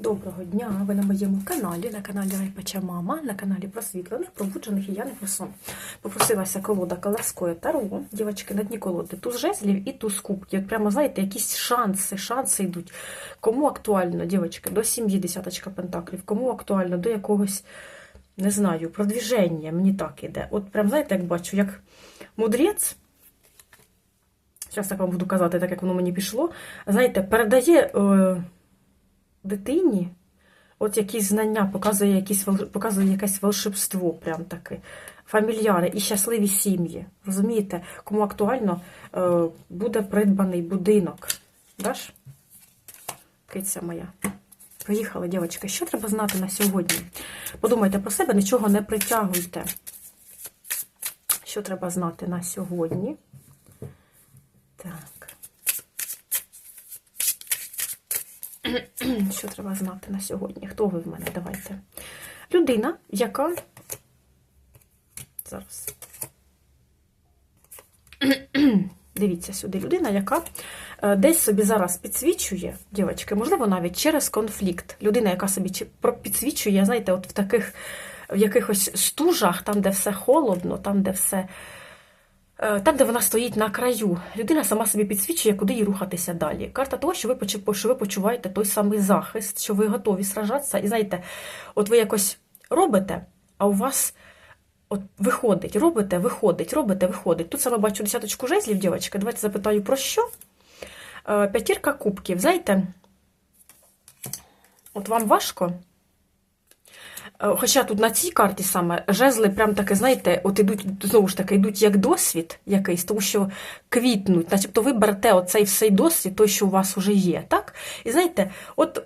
Доброго дня! Ви на моєму каналі, на каналі Райпача Мама, на каналі просвітлених, пробуджених і я не про. Попросилася колода Колоскоє Таро. Дівчатки, на дні колоди туз жезлів і туз кубків. От прямо, знаєте, якісь шанси, шанси йдуть. Кому актуально, дівчатки, до сім'ї десяточка пентаклів, кому актуально до якогось, не знаю, продвіження, мені так іде. От прям, знаєте, як бачу, як мудрець. Зараз так вам буду казати, так як воно мені пішло. Знаєте, передає е, дитині от якісь знання, показує, якісь, показує якесь волшебство, прям таке. Фамільяри і щасливі сім'ї. Розумієте, кому актуально е, буде придбаний будинок. Даш? Киця моя. Поїхали, дівчатка. Що треба знати на сьогодні? Подумайте про себе, нічого не притягуйте. Що треба знати на сьогодні? Так. Що треба знати на сьогодні? Хто ви в мене? Давайте. Людина, яка. Зараз. Дивіться сюди, людина, яка е, десь собі зараз підсвічує, дівчатки, можливо, навіть через конфлікт. Людина, яка собі підсвічує, знаєте, от в таких в якихось стужах, там, де все холодно, там, де все. Е, Там, де вона стоїть на краю, людина сама собі підсвічує, куди їй рухатися далі. Карта того, що ви, що ви почуваєте той самий захист, що ви готові сражатися. І знаєте, от ви якось робите, а у вас от виходить, робите, виходить, робите, виходить. Тут саме бачу десяточку жезлів, дівчатка. Давайте запитаю про що. Е, П'ятірка кубків. Знаєте, от вам важко. Е, Хоча тут на цій карті саме жезли прям таки, знаєте, от ідуть, знову ж таки, йдуть як досвід якийсь, тому що квітнуть, начебто ви берете оцей всей досвід, той, що у вас вже є, так? І знаєте, от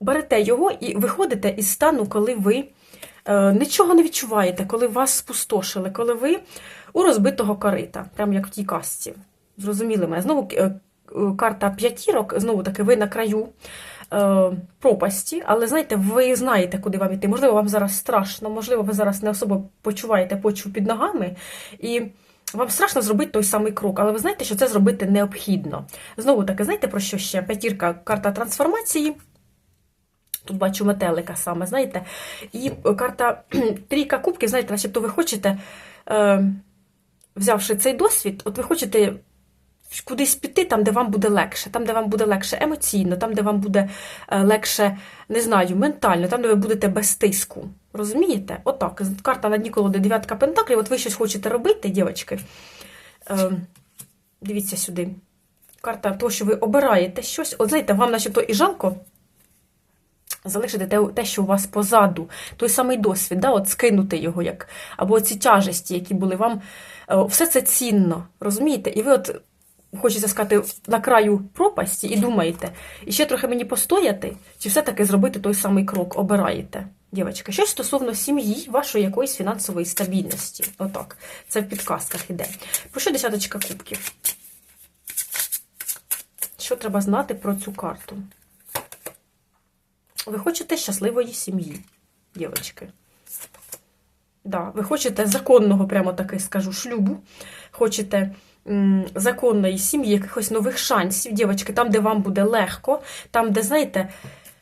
берете його і виходите із стану, коли ви е, нічого не відчуваєте, коли вас спустошили, коли ви у розбитого корита, прям як в тій касті. Зрозуміли мене. Знову е, карта п'ятірок, знову таки, ви на краю е, пропасті, але знаєте, ви знаєте, куди вам іти. Можливо, вам зараз страшно, можливо, ви зараз не особо почуваєте почву під ногами, і вам страшно зробити той самий крок, але ви знаєте, що це зробити необхідно. Знову таки, знаєте про що ще? П'ятірка карта трансформації. Тут бачу метелика саме, знаєте. І карта трійка кубків, знаєте, начебто ви хочете, е, взявши цей досвід, от ви хочете кудись піти, там, де вам буде легше, там, де вам буде легше емоційно, там, де вам буде е, легше, не знаю, ментально, там, де ви будете без тиску. Розумієте? Отак. Карта на дні колоди дев'ятка пентаклів, от ви щось хочете робити, дівчатки. Е, дивіться сюди. Карта того, що ви обираєте щось. От знаєте, вам начебто і жалко залишити те, те, що у вас позаду, той самий досвід, да, от скинути його, як, або ці тяжесті, які були вам, е, все це цінно, розумієте? І ви от хочеться сказати на краю пропасті і думаєте, і ще трохи мені постояти, чи все-таки зробити той самий крок, обираєте. Дівчатка, щось стосовно сім'ї, вашої якоїсь фінансової стабільності. Отак. Це в підказках іде. Про що десяточка кубків? Що треба знати про цю карту? Ви хочете щасливої сім'ї, дівчатки. Да, ви хочете законного, прямо таки скажу, шлюбу. Хочете законної сім'ї, якихось нових шансів, дівчатки, там, де вам буде легко, там, де, знаєте,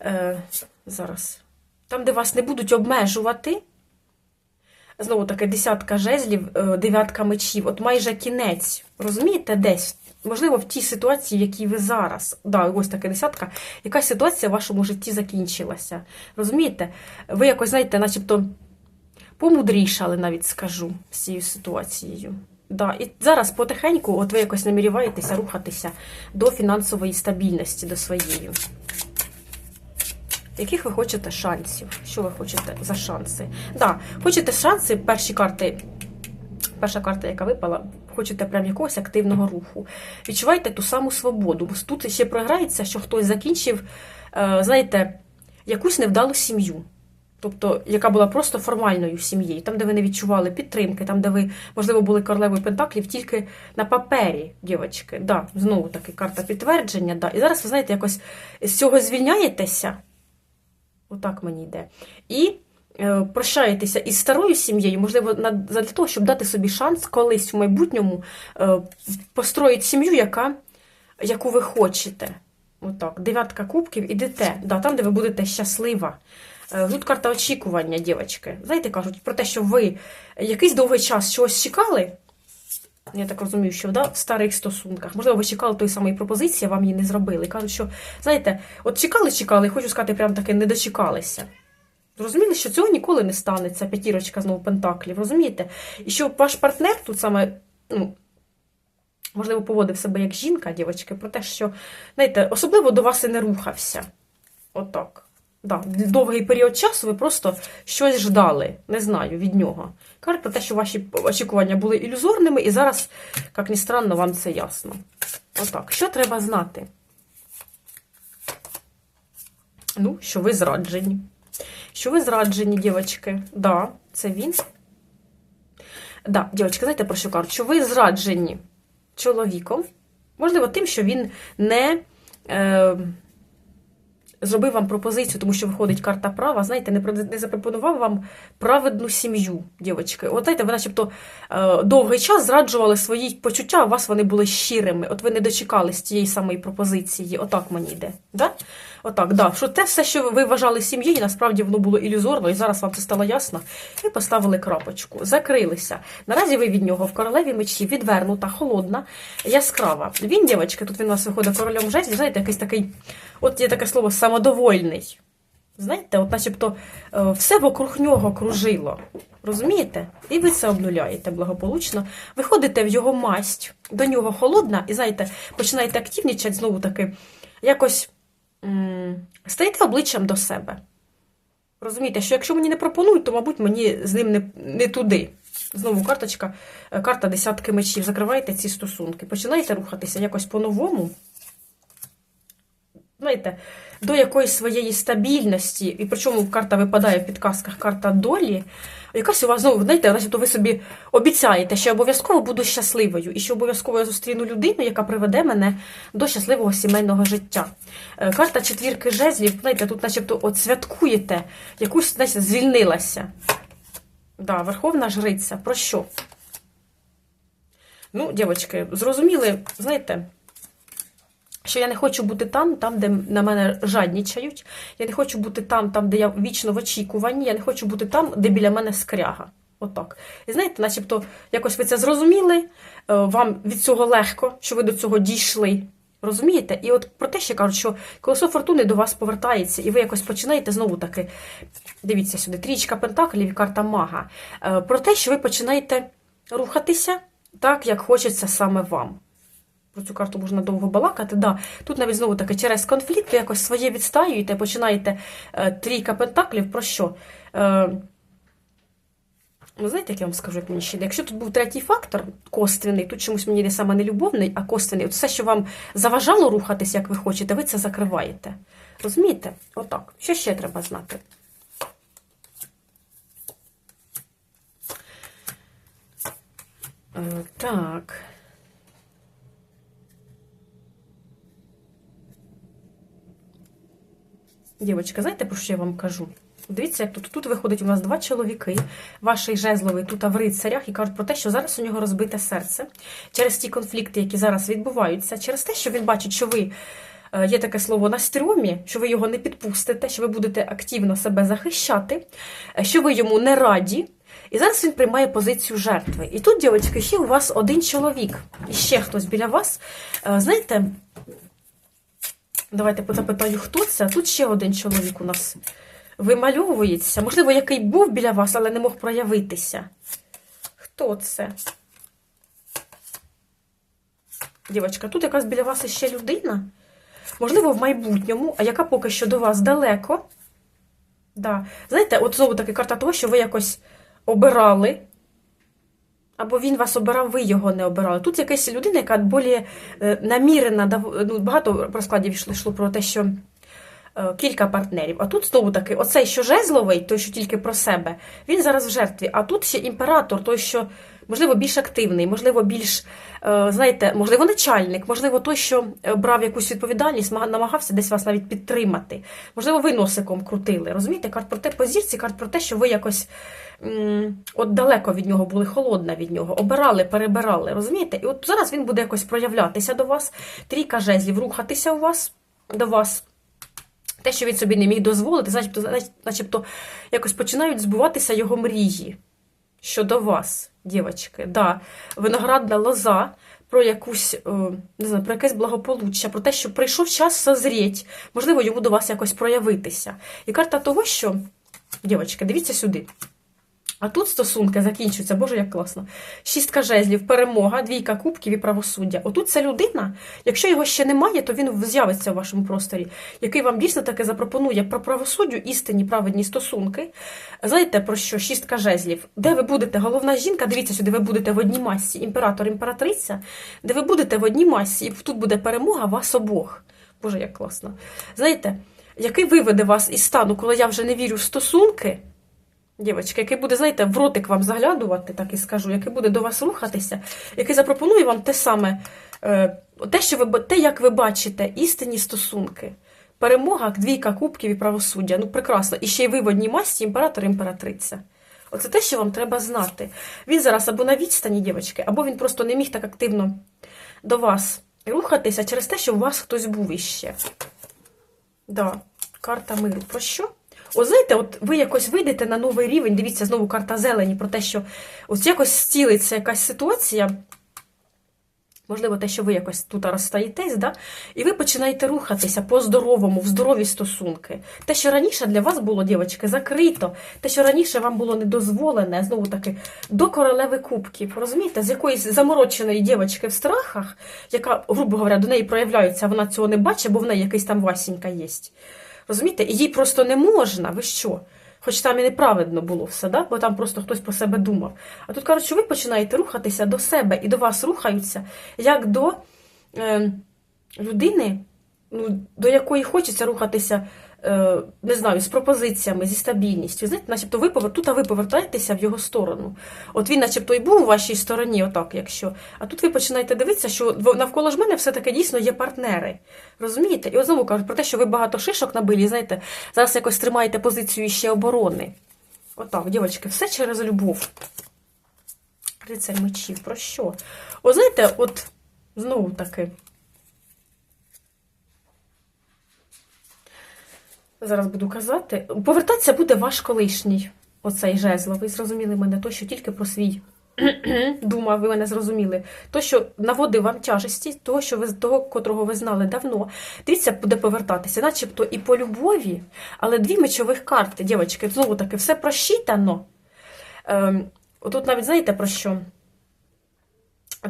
е, зараз, там, де вас не будуть обмежувати. Знову таки, десятка жезлів, е, дев'ятка мечів, от майже кінець. Розумієте, десь? Можливо, в тій ситуації, в якій ви зараз. Да, ось така десятка, якась ситуація в вашому житті закінчилася. Розумієте? Ви якось, знаєте, начебто помудрішали, навіть скажу, з цією ситуацією. Да, і зараз потихеньку, от ви якось наміряєтеся рухатися до фінансової стабільності, до своєї. Яких ви хочете шансів? Що ви хочете за шанси? Да, хочете шанси, перші карти, перша карта, яка випала, хочете прям якогось активного руху. Відчуваєте ту саму свободу. Тут ще програється, що хтось закінчив, е, знаєте, якусь невдалу сім'ю. Тобто, яка була просто формальною сім'єю, там, де ви не відчували підтримки, там, де ви, можливо, були королевою Пентаклів тільки на папері, дівчатки. Да, знову таки карта підтвердження. Да. І зараз ви знаєте, якось з цього звільняєтеся. Отак мені йде. І е, прощаєтеся із старою сім'єю, можливо, для того, щоб дати собі шанс колись в майбутньому е, построїти сім'ю, яка, яку ви хочете. Отак, дев'ятка кубків, ідете. Да, там, де ви будете щаслива. Е, Тут карта очікування, дівчатки. Знаєте, кажуть про те, що ви якийсь довгий час чогось чекали. Я так розумію, що да, в старих стосунках. Можливо, ви чекали тої самої пропозиції, вам її не зробили. Кажуть, що, знаєте, от чекали, чекали, і хочу сказати, прям таки не дочекалися. Зрозуміли, що цього ніколи не станеться, п'ятірочка знову пентаклів, розумієте? І що ваш партнер тут саме, ну, можливо, поводив себе як жінка, дівчатки, про те, що, знаєте, особливо до вас і не рухався. Отак. Да, довгий період часу ви просто щось ждали, не знаю, від нього. Кажуть про те, що ваші очікування були ілюзорними, і зараз, як ні странно, вам це ясно. Отак. Що треба знати? Ну, що ви зраджені. Що ви зраджені, дівчатки? Да, це він. Да, дівчатки, знаєте про що кажуть? Що ви зраджені чоловіком. Можливо, тим, що він не е, зробив вам пропозицію, тому що виходить карта права, знаєте, не, не запропонував вам праведну сім'ю, дівчатки. От знаєте, ви начебто е, довгий час зраджували свої почуття, у вас вони були щирими. От ви не дочекались тієї самої пропозиції. Отак мені йде. Да? Отак, да. Що те все, що ви вважали сім'єю, насправді воно було ілюзорно, і зараз вам це стало ясно. Ви поставили крапочку, закрилися. Наразі ви від нього в королеві мечі відвернута, холодна, яскрава. Він, дівчатки, тут він у нас виходить королем жезлів, знаєте, якийсь такий, от є таке слово самодовольний. Знаєте, от начебто е, все вокруг нього кружило. Розумієте? І ви це обнуляєте благополучно. Виходите в його масть, до нього холодна, і знаєте, починаєте активнічати знову таки, якось м, стаєте обличчям до себе. Розумієте, що якщо мені не пропонують, то, мабуть, мені з ним не, не туди. Знову карточка, е, карта десятки мечів. Закривайте ці стосунки, починаєте рухатися якось по-новому. Знаєте, до якоїсь своєї стабільності, і причому карта випадає в підказках, карта долі. Якась у вас, ну, знаєте, начебто ви собі обіцяєте, що я обов'язково буду щасливою, і що обов'язково я зустріну людину, яка приведе мене до щасливого сімейного життя. Е, Карта четвірки жезлів, знаєте, тут начебто от святкуєте, якусь, знаєте, звільнилася. Да, Верховна Жриця. Про що? Ну, дівчатки, зрозуміли, знаєте, що я не хочу бути там, там, де на мене жаднічають. Я не хочу бути там, там, де я вічно в очікуванні. Я не хочу бути там, де біля мене скряга. Отак. І знаєте, начебто, якось ви це зрозуміли, е, вам від цього легко, що ви до цього дійшли. Розумієте? І от про те, що кажуть, що колесо фортуни до вас повертається, і ви якось починаєте знову таки. Дивіться сюди, трічка пентаклів і карта мага. Е, Про те, що ви починаєте рухатися так, як хочеться саме вам. Про цю карту можна довго балакати. Да. Тут навіть знову таки через конфлікт ви якось своє відстаюєте, починаєте е, трійка пентаклів. Про що? Е, ну, знаєте, як я вам скажу, як мені ще? Якщо тут був третій фактор, косвіний, тут чомусь мені йде саме не любовний, а косвіний, от все, що вам заважало рухатись, як ви хочете, ви це закриваєте. Розумієте? Отак. Що ще треба знати? Е, так. Дівочка, знаєте, про що я вам кажу? Дивіться, як тут, тут виходить у нас два чоловіки, ваший жезловий тут в рицарях, і кажуть про те, що зараз у нього розбите серце через ті конфлікти, які зараз відбуваються, через те, що він бачить, що ви е, є таке слово на стрьомі, що ви його не підпустите, що ви будете активно себе захищати, е, що ви йому не раді. І зараз він приймає позицію жертви. І тут, дівчатки, ще у вас один чоловік, і ще хтось біля вас. Е, Знаєте, Давайте запитаю, хто це. Тут ще один чоловік у нас вимальовується. Можливо, який був біля вас, але не мог проявитися. Хто це? Дівчатка, тут якась біля вас іще людина. Можливо, в майбутньому, а яка поки що до вас далеко. Да. Знаєте, от знову таки карта того, що ви якось обирали. Або він вас обирав, ви його не обирали. Тут якась людина, яка більш намірена, ну, багато розкладів йшло, йшло про те, що е, кілька партнерів. А тут знову таки, оцей, що жезловий, той, що тільки про себе, він зараз в жертві. А тут ще імператор, той, що, можливо, більш активний, можливо, більш, е, знаєте, можливо, начальник, можливо, той, що е, брав якусь відповідальність, намагався десь вас навіть підтримати. Можливо, ви носиком крутили. Розумієте, карт про те по зірці, карт про те, що ви якось от далеко від нього були, холодна від нього, обирали, перебирали. Розумієте? І от зараз він буде якось проявлятися до вас, трійка жезлів, рухатися у вас. до вас. Те, що він собі не міг дозволити, начебто, начебто якось починають збуватися його мрії щодо вас, дівчатки. Да, виноградна лоза про якусь, е, не знаю, про якесь благополуччя, про те, що прийшов час созріть, можливо, йому до вас якось проявитися. І карта того, що, дівчатки, дивіться сюди. А тут стосунки закінчуються, боже, як класно. Шістка жезлів, перемога, двійка кубків і правосуддя. Отут ця людина, якщо його ще немає, то він з'явиться в вашому просторі, який вам дійсно таки запропонує про правосуддю, істинні праведні стосунки. Знаєте про що? Шістка жезлів. Де ви будете? Головна жінка, дивіться сюди, ви будете в одній масі, імператор, імператриця, де ви будете в одній масі, і тут буде перемога вас обох. Боже, як класно. Знаєте, який виведе вас із стану, коли я вже не вірю в стосунки? Дівочки, який буде, знаєте, в ротик вам заглядувати, так і скажу, який буде до вас рухатися, який запропонує вам те саме, е, те, що ви, те, як ви бачите, істинні стосунки. Перемога, двійка кубків і правосуддя. Ну, прекрасно. І ще й ви в одній масті, імператор, імператриця. Оце те, що вам треба знати. Він зараз або на відстані, дівчатки, або він просто не міг так активно до вас рухатися через те, що у вас хтось був іще. Да, карта миру. Про що? О, знаєте, от ви якось вийдете на новий рівень, дивіться, знову карта зелені, про те, що ось якось стілиться якась ситуація. Можливо, те, що ви якось тут розстаєтесь, да? і ви починаєте рухатися по-здоровому, в здорові стосунки. Те, що раніше для вас було, дівчатки, закрито, те, що раніше вам було недозволене, знову таки, до королеви кубків. Розумієте, з якоїсь замороченої дівчатки в страхах, яка, грубо говоря, до неї проявляється, вона цього не бачить, бо в неї якийсь там Васінька є. Розумієте? І їй просто не можна, ви що? Хоч там і неправедно було все, да? бо там просто хтось про себе думав. А тут кажуть, що ви починаєте рухатися до себе і до вас рухаються, як до е, людини, ну, до якої хочеться рухатися, не знаю, з пропозиціями, зі стабільністю. Знаєте, начебто ви повер... тут ви повертаєтеся в його сторону. От він, начебто, і був у вашій стороні, отак, якщо. А тут ви починаєте дивитися, що навколо ж мене все-таки дійсно є партнери. Розумієте? І от знову кажуть про те, що ви багато шишок набили, знаєте, зараз якось тримаєте позицію ще оборони. Отак, дівчатки, все через любов. Рицарь мечів, про що? О, знаєте, от знову таки. Зараз буду казати. Повертатися буде ваш колишній, оцей жезло. Ви зрозуміли мене, то, що тільки про свій думав, ви мене зрозуміли. То, що наводив вам тяжесті, того, що ви того, котрого ви знали давно. Дивіться, буде повертатися, начебто і по любові, але дві мечових карти, дівчатки, знову таки, все просчитано. Ем, Отут навіть знаєте про що?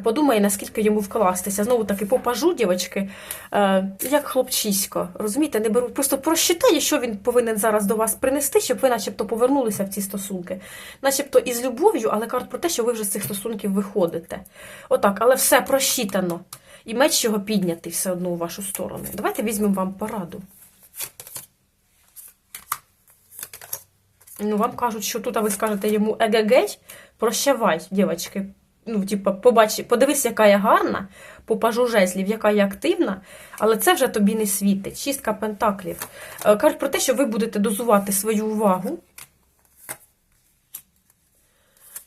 Подумає, наскільки йому вкластися. Знову таки, попажу, дівчатки, е, як хлопчисько. Розумієте, не беру. Просто просчитає, що він повинен зараз до вас принести, щоб ви начебто повернулися в ці стосунки. Начебто із любов'ю, але кажуть про те, що ви вже з цих стосунків виходите. Отак, але все просчитано. І меч його піднятий все одно у вашу сторону. Давайте візьмемо вам пораду. Ну, вам кажуть, що тут а ви скажете йому егегей, прощавай, дівчатки ну, типу, побач, подивись, яка я гарна, попажу жезлів, яка я активна, але це вже тобі не світить. Шістка пентаклів. Е, кажуть про те, що ви будете дозувати свою увагу.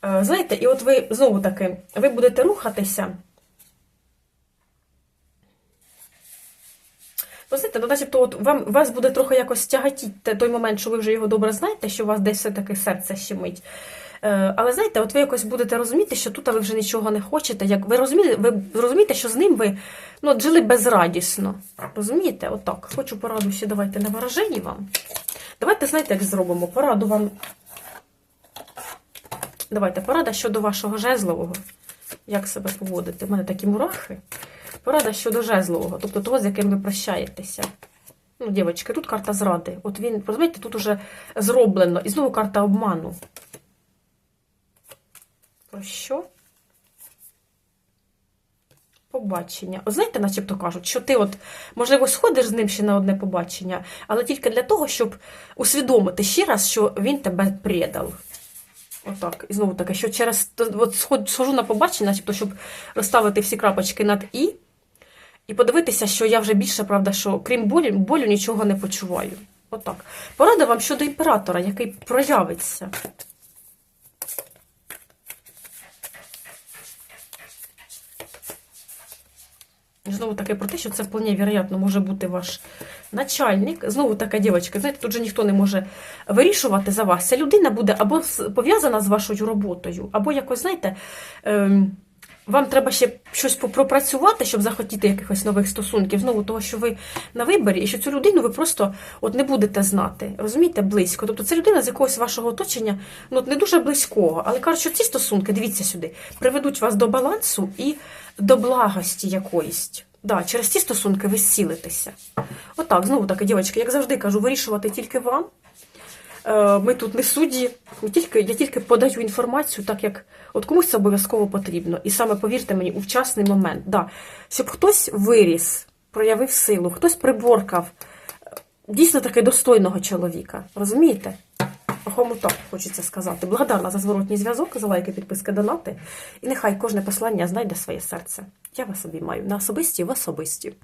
Е, знаєте, і от ви знову таки, ви будете рухатися. Ви знаєте, ну, начебто, от вам вас буде трохи якось тягатіти той момент, що ви вже його добре знаєте, що у вас десь все-таки серце щемить. Е, але знаєте, от ви якось будете розуміти, що тут ви вже нічого не хочете. Як ви розумієте, ви розумієте, що з ним ви ну, жили безрадісно. Розумієте? Отак. Хочу пораду ще давайте на вираженні вам. Давайте, знаєте, як зробимо? Пораду вам. Давайте порада щодо вашого жезлового. Як себе поводити? У мене такі мурахи. Порада щодо жезлового, тобто того, з яким ви прощаєтеся. Ну, дівчатки, тут карта зради. От він, розумієте, тут уже зроблено. І знову карта обману. Про що? Побачення. От знаєте, начебто кажуть, що ти, от, можливо, сходиш з ним ще на одне побачення, але тільки для того, щоб усвідомити ще раз, що він тебе предав. Отак. І знову таке, що через от схожу на побачення, начебто, щоб розставити всі крапочки над І, і подивитися, що я вже більше, правда, що крім болю, болю нічого не почуваю. Отак. Порада вам щодо імператора, який проявиться. Знову таки про те, що це вполне вероятно може бути ваш начальник. Знову така дівчинка, знаєте, тут же ніхто не може вирішувати за вас. Ця людина буде або пов'язана з вашою роботою, або якось, знаєте, ем, вам треба ще щось попропрацювати, щоб захотіти якихось нових стосунків. Знову того, що ви на виборі, і що цю людину ви просто от не будете знати. Розумієте, близько. Тобто це людина з якогось вашого оточення, ну от не дуже близького. Але кажуть, що ці стосунки, дивіться сюди, приведуть вас до балансу і до благості якоїсь. Да, через ці стосунки ви зцілитеся. Отак, знову таки, дівчатки, як завжди кажу, вирішувати тільки вам. Е, Ми тут не судді, тільки, я тільки подаю інформацію, так як от комусь це обов'язково потрібно. І саме повірте мені, у вчасний момент, да, щоб хтось виріс, проявив силу, хтось приборкав дійсно таки достойного чоловіка. Розумієте? Пахому так хочеться сказати. Благодарна за зворотній зв'язок, за лайки, підписки, донати. І нехай кожне послання знайде своє серце. Я вас обіймаю на особисті в особисті.